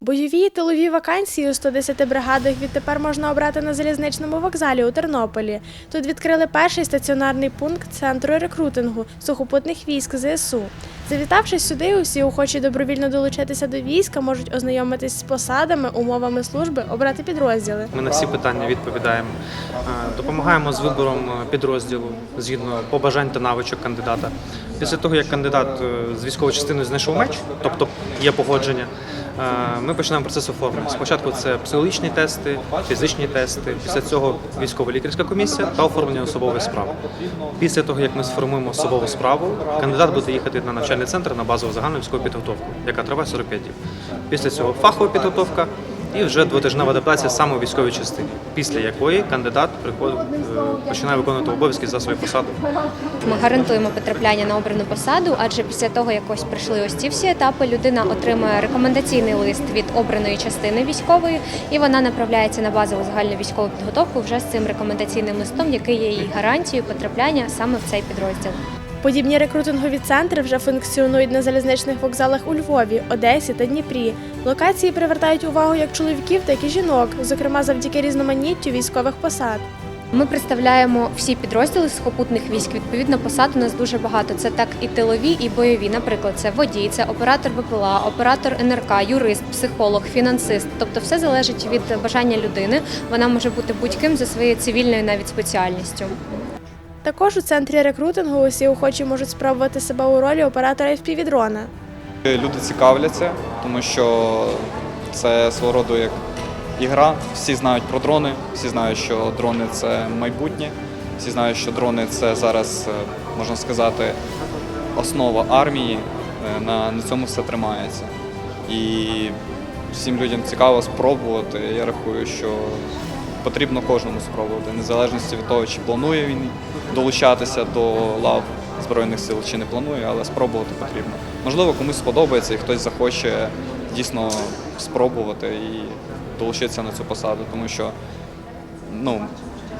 Бойові тилові вакансії у 110 бригадах відтепер можна обрати на залізничному вокзалі у Тернополі. Тут відкрили перший стаціонарний пункт центру рекрутингу сухопутних військ ЗСУ. Завітавшись сюди, усі охочі добровільно долучитися до війська можуть ознайомитись з посадами, умовами служби, обрати підрозділи. Ми на всі питання відповідаємо, Е, допомагаємо з вибором е, підрозділу згідно побажань та навичок кандидата. Після того, як кандидат е, з військовою частиною знайшов меч, тобто є погодження, ми починаємо процес оформлення. Спочатку це психологічні тести, фізичні тести, після цього військово-лікарська комісія та оформлення особової справи. Після того, як ми сформуємо особову справу, кандидат буде їхати на навчальний центр на базову загальну військову підготовку, яка триває 45 днів. Після цього фахова підготовка і вже двотижнева адаптація саме у військовій частині, після якої кандидат приходить, е, починає виконувати обов'язки за свою посаду. Ми гарантуємо потрапляння на обрану посаду, адже після того, як ось пройшли ось ці всі етапи, людина отримує рекомендаційний лист від обраної частини військової, і вона направляється на базову загальну військову підготовку вже з цим рекомендаційним листом, який є її гарантією потрапляння саме в цей підрозділ. Подібні рекрутингові центри вже функціонують на залізничних вокзалах у Львові, Одесі та Дніпрі. Локації привертають увагу як чоловіків, так і жінок, зокрема завдяки різноманіттю військових посад. Ми представляємо всі підрозділи сухопутних військ. Відповідно, посад у нас дуже багато. Це так і тилові, і бойові. Наприклад, це водій, це оператор БПЛА, оператор НРК, юрист, психолог, фінансист. Тобто, все залежить від бажання людини. Вона може бути будь-ким за своєю цивільною навіть спеціальністю. Також у центрі рекрутингу усі охочі можуть спробувати себе у ролі оператора FPV-дрона. Люди цікавляться, тому що це свого роду як ігра. Всі знають про дрони, всі знають, що дрони це майбутнє, всі знають, що дрони це зараз, е, можна сказати, основа армії. Е, На, на цьому все тримається. І всім людям цікаво спробувати. Я рахую, що потрібно кожному спробувати, незалежно від того, чи планує він долучатися до лав Збройних сил, чи не планує, але спробувати потрібно. Можливо, комусь сподобається і хтось захоче дійсно спробувати і долучитися на цю посаду, тому що ну,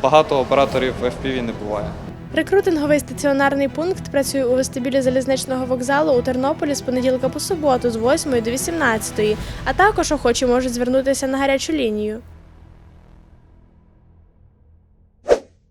багато операторів FPV не буває. Рекрутинговий стаціонарний пункт працює у вестибюлі залізничного вокзалу у Тернополі з понеділка по суботу з 8 до 18, а також охочі можуть звернутися на гарячу лінію.